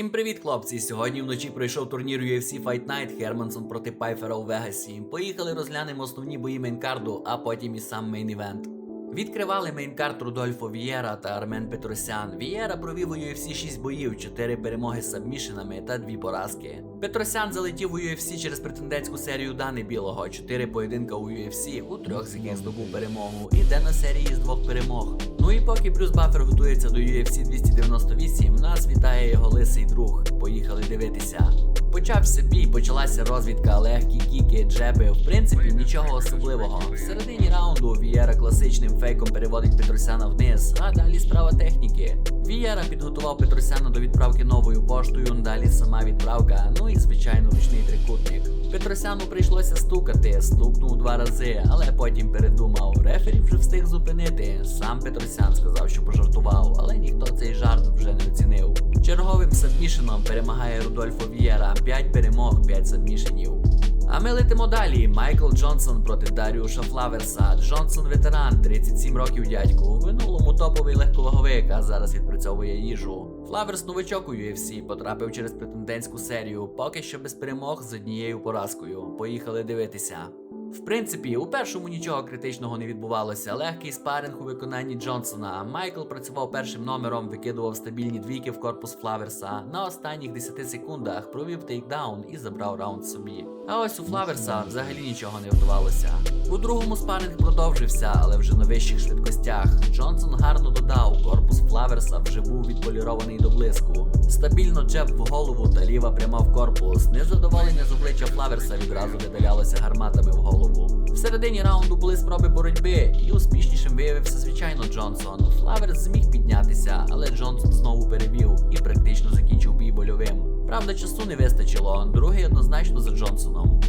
Всім привіт, хлопці! Сьогодні вночі пройшов турнір UFC Fight Night Хермансон проти Пайфера у Вегасі. Поїхали розглянемо основні бої мейнкарду, а потім і сам мейн-івент. Відкривали мейнкард Рудольфо Вієра та Армен Петросян. Вієра провів у UFC 6 боїв, 4 перемоги з сабмішинами та 2 поразки. Петросян залетів у UFC через претендентську серію Дани Білого, 4 поєдинка у UFC, у трьох з яких здобув перемогу. Іде на серії з двох перемог. Ну і поки Брюс Баффер готується до UFC 298, нас вітає його лисий друг. Поїхали дивитися. Почався бій, почалася розвідка, легкі кіки, джеби. В принципі, нічого особливого. В середині раунду Вієра класичним фейком переводить Петросяна вниз, а далі справа техніки. Вієра підготував Петросяна до відправки новою поштою, далі сама відправка, ну і звичайно. Петросяну прийшлося стукати, стукнув два рази, але потім передумав. Рефері вже встиг зупинити. Сам Петросян сказав, що пожартував, але ніхто цей жарт вже не оцінив. Черговим сабмішеном перемагає Рудольфо Вієра. 5 перемог, 5 сабмішенів. А ми летимо далі. Майкл Джонсон проти Даріуша Флаверса. Джонсон ветеран, 37 років дядьку. В минулому топовий легковаговик, а зараз відпрацьовує їжу. Флаверс новачок у UFC, потрапив через претендентську серію, поки що без перемог з однією поразкою. Поїхали дивитися. В принципі, у першому нічого критичного не відбувалося. Легкий спаринг у виконанні Джонсона. Майкл працював першим номером, викидував стабільні двійки в корпус Флаверса. На останніх 10 секундах провів тейкдаун і забрав раунд собі. А ось у Флаверса взагалі нічого не вдавалося. У другому спаринг продовжився, але вже на вищих швидкостях. Джонсон гарно додав, корпус Флаверса вже був відполірований до блиску. Стабільно джеб в голову та ліва пряма в корпус. Незадоволення з обличчя Флаверса відразу видалялося гарматами в голову. В середині раунду були спроби боротьби, і успішнішим виявився звичайно Джонсон. Флаверс зміг піднятися, але Джонсон знову перевів і практично закінчив бій больовим. Правда, часу не вистачило, другий однозначно за Джонсоном.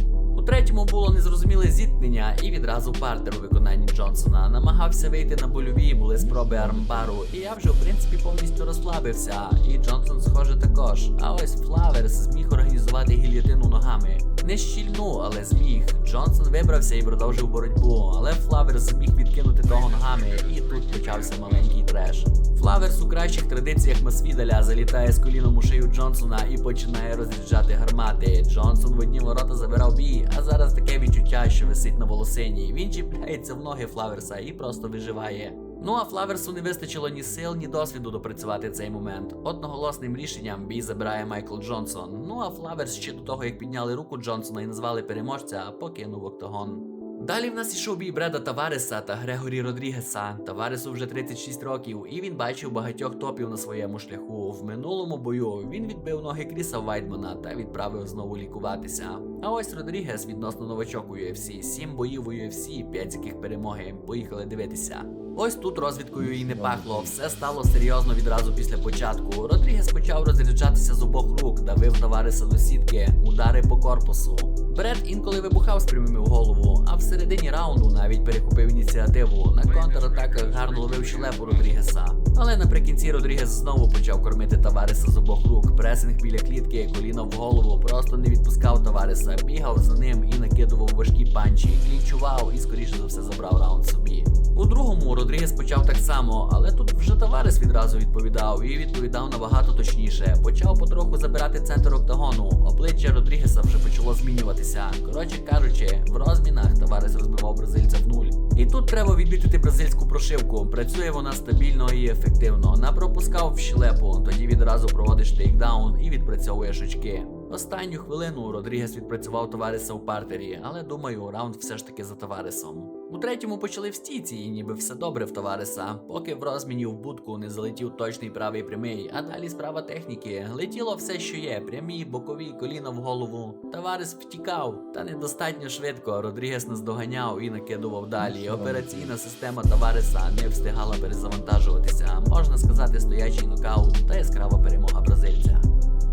Третьому було незрозуміле зіткнення і відразу партер у виконанні Джонсона. Намагався вийти на больові, були спроби армбару, і я вже в принципі повністю розслабився. І Джонсон, схоже, також. А ось Флаверс зміг організувати гільйотину ногами. Не щільну, але зміг. Джонсон вибрався і продовжив боротьбу, але Флаверс зміг відкинути того ногами, і тут почався маленький треш. Флаверс у кращих традиціях Масвідаля залітає з коліном у шию Джонсона і починає розряджати гармати. Джонсон в одні ворота забирав бій, а зараз таке відчуття, що висить на волосині. Він чіпляється в ноги Флаверса і просто виживає. Ну а Флаверсу не вистачило ні сил, ні досвіду допрацювати цей момент. Одноголосним рішенням бій забирає Майкл Джонсон. Ну а Флаверс ще до того, як підняли руку Джонсона і назвали переможця, покинув октагон. Далі в нас ішов бій Бреда Тавареса та Грегорі Родрігеса. Таваресу вже 36 років, і він бачив багатьох топів на своєму шляху. В минулому бою він відбив ноги Кріса Вайдмана та відправив знову лікуватися. А ось Родрігес відносно новачок у UFC. 7 боїв у UFC, 5 з яких перемоги. Поїхали дивитися. Ось тут розвідкою і не пахло. Все стало серйозно відразу після початку. Родрігес почав розряджатися з обох рук, давив Тавареса до сітки, удари по корпусу. Бред інколи вибухав з прямими в голову, а в середині раунду навіть перехопив ініціативу. На контратаках гарно ловив щелепу Родрігеса. Але наприкінці Родрігес знову почав кормити Тавареса з обох рук. Пресинг біля клітки, коліно в голову, просто не відпускав Тавареса, бігав за ним і накидував важкі панчі, клінчував і скоріше за все забрав раунд собі. У другому Родрігес почав так само, але тут вже Таварес відразу відповідав і відповідав набагато точніше. Почав потроху забирати центр октагону. Обличчя Родрігеса вже почало змінюватися. Коротше кажучи, в розмінах товариш розбивав бразильця в нуль. І тут треба відмітити бразильську прошивку. Працює вона стабільно і ефективно. Напропускав в щелепу, тоді відразу проводиш тейкдаун і відпрацьовуєш очки. Останню хвилину Родрігес відпрацював товариса у партері, але думаю, раунд все ж таки за Таваресом. У третьому почали в стійці, і ніби все добре в Тавареса, поки в розміні в будку не залетів точний правий прямий, а далі справа техніки. Летіло все, що є: прямі, бокові, коліна в голову. Таварес втікав, та недостатньо швидко. Родрігес наздоганяв і накидував далі. Операційна система Тавареса не встигала перезавантажуватися. Можна сказати, стоячий нокаут та яскрава перемога бразильця.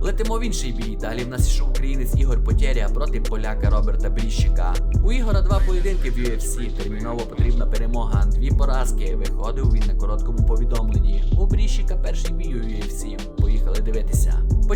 Летимо в інший бій. Далі в нас ішов українець Ігор Потєря проти поляка Роберта Бріщика. У Ігора два поєдинки в UFC. Терміново потрібна перемога. Дві поразки. Виходив він на короткому повідомленні. У Бріщика перший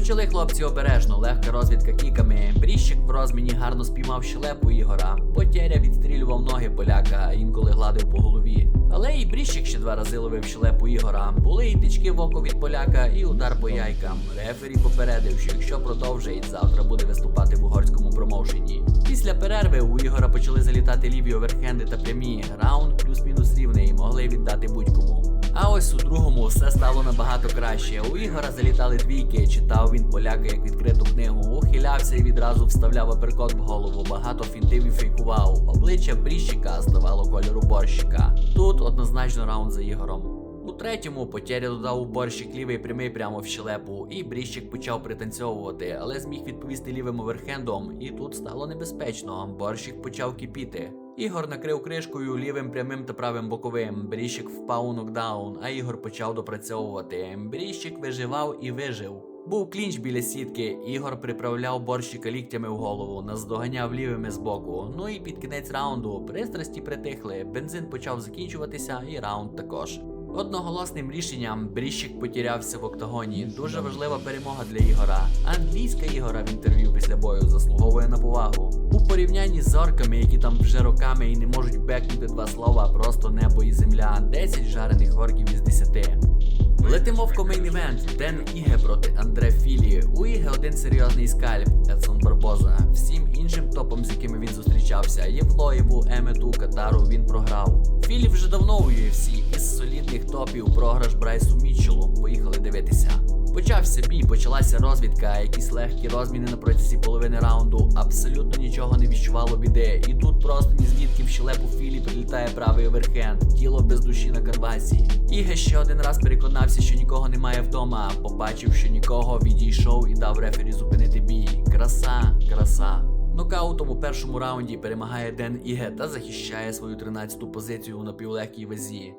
Почали хлопці обережно, легка розвідка кіками. Бріщик в розміні гарно спіймав щелепу Ігора. Потеря відстрілював ноги поляка, інколи гладив по голові. Але і Бріщик ще два рази ловив щелепу Ігора. Були і тички в око від поляка, і удар по яйкам. Рефері попередив, що якщо продовжить, завтра буде виступати в угорському промоушені. Після перерви у Ігора почали залітати ліві оверхенди та прямі. Раунд плюс-мінус рівний, могли віддати будь-кому. А ось у другому все стало набагато краще. У Ігора залітали двійки, читав він поляка як відкриту книгу, ухилявся і відразу вставляв аперкот в голову, багато фінтив і фейкував. Обличчя бріщика ставало кольору борщика. Тут однозначно раунд за Ігором. У третьому потєря додав у борщик лівий прямий прямо в щелепу, і бріщик почав пританцьовувати, але зміг відповісти лівим оверхендом, і тут стало небезпечно. Борщик почав кипіти. Ігор накрив кришкою лівим прямим та правим боковим. Бріщик впав у нокдаун, а Ігор почав допрацьовувати. Бріщик виживав і вижив. Був клінч біля сітки. Ігор приправляв борщика ліктями в голову, наздоганяв лівими з боку. Ну і під кінець раунду пристрасті притихли. Бензин почав закінчуватися, і раунд також. Одноголосним рішенням Бріщик потірявся в октагоні. Дуже важлива перемога для Ігора. Англійська Ігора в інтерв'ю після бою заслуговує на повагу. У порівнянні з орками, які там вже роками і не можуть бекнути два слова, просто небо і земля. 10 жарених орків із 10. Летимо в комейн івент. Ден Іге проти Андре Філії. У Іге один серйозний скальп Едсон Барбоза. Всім іншим топом, з якими він зустрічався, Євлоєву, Емету, Катару він програв. Філі вже давно у UFC із солідних топів програш Брайсу Мітчеллу. Поїхали дивитися. Почався бій, почалася розвідка, якісь легкі розміни на протязі половини раунду. Абсолютно нічого не відчувало біди. І тут просто ні звідки в щелепу Філі прилітає правий оверхенд, тіло без душі на канвасі. Іге ще один раз переконався, що нікого немає вдома. Побачив, що нікого відійшов і дав рефері зупинити бій. Краса, краса. Нокаутом у першому раунді перемагає Ден Іге та захищає свою 13-ту позицію у напівлегкій вазі.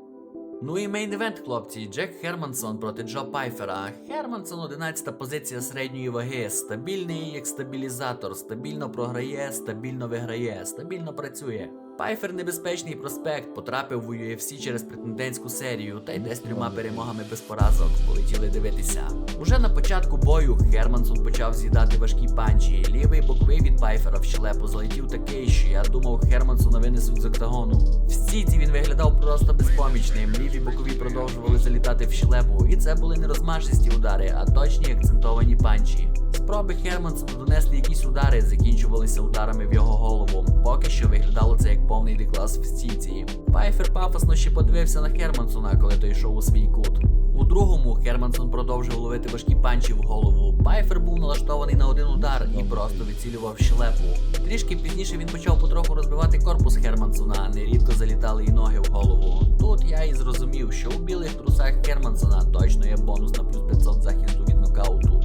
Ну і мейн івент, хлопці, Джек Хермансон проти Джо Пайфера. Хермансон 11-та позиція середньої ваги. Стабільний як стабілізатор, стабільно програє, стабільно виграє, стабільно працює. Пайфер небезпечний проспект потрапив в UFC через претендентську серію та й десь трьома перемогами без поразок. Полетіли дивитися. Уже на початку бою Хермансон почав з'їдати важкі панчі. Лівий боковий від Пайфера в щелепу залетів такий, що я думав, Хермансона винесуть з октагону. В стійці він виглядав просто безпомічним. Ліві бокові продовжували залітати в щелепу, і це були не розмашисті удари, а точні акцентовані панчі. Спроби Хермансона донести якісь удари закінчувалися ударами в його голову. Поки що виглядало це як повний деклас в стійці. Пайфер пафосно ще подивився на Хермансона, коли той йшов у свій кут. У другому Хермансон продовжив ловити важкі панчі в голову. Пайфер був налаштований на один удар і просто вицілював щелепу. Трішки пізніше він почав потроху розбивати корпус Хермансона, нерідко залітали і ноги в голову. Тут я і зрозумів, що у білих трусах Хермансона точно є бонус на плюс 500 захисту від нокауту.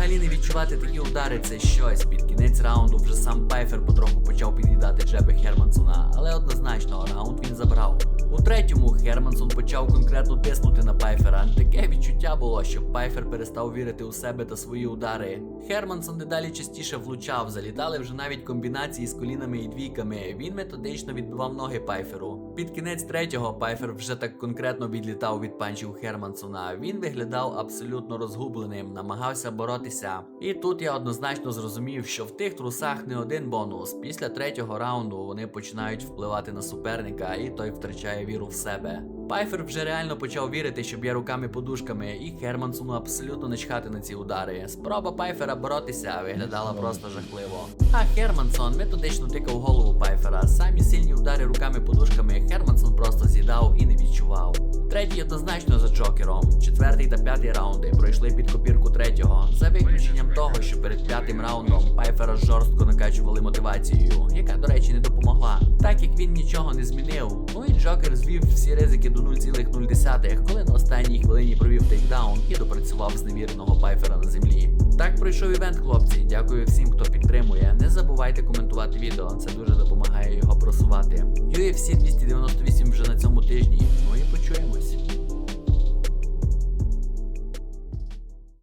Взагалі не відчувати такі удари це щось. Під кінець раунду вже сам Пайфер потроху почав під'їдати джеби Хермансона, але однозначно раунд він забрав. У третьому Хермансон почав конкретно тиснути на Пайфера. Таке відчуття було, що Пайфер перестав вірити у себе та свої удари. Хермансон дедалі частіше влучав, залітали вже навіть комбінації з колінами і двійками. Він методично відбивав ноги Пайферу. Під кінець третього Пайфер вже так конкретно відлітав від панчів Хермансона. Він виглядав абсолютно розгубленим, намагався боротися. І тут я однозначно зрозумів, що в тих трусах не один бонус. Після третього раунду вони починають впливати на суперника, і той втрачає віру в себе. Пайфер вже реально почав вірити, що б'є руками подушками, і Хермансону абсолютно не чхати на ці удари. Спроба Пайфера боротися виглядала просто жахливо. А Хермансон методично тикав голову Пайфера. Самі сильні удари руками подушками Хермансон просто з'їдав відчував. Третій однозначно за Джокером. Четвертий та п'ятий раунди пройшли під копірку третього, за виключенням того, що перед п'ятим раундом Пайфера жорстко накачували мотивацією, яка, до речі, не допомогла. Так як він нічого не змінив. Ну і Джокер звів всі ризики до 0,0, коли на останній хвилині провів тейкдаун і допрацював зневіреного Пайфера на землі. Так пройшов івент, хлопці. Дякую всім, хто підтримує. Не забувайте коментувати відео, це дуже допомагає його просувати. UFC 298 вже на цьому тижні. Ну і почуємось.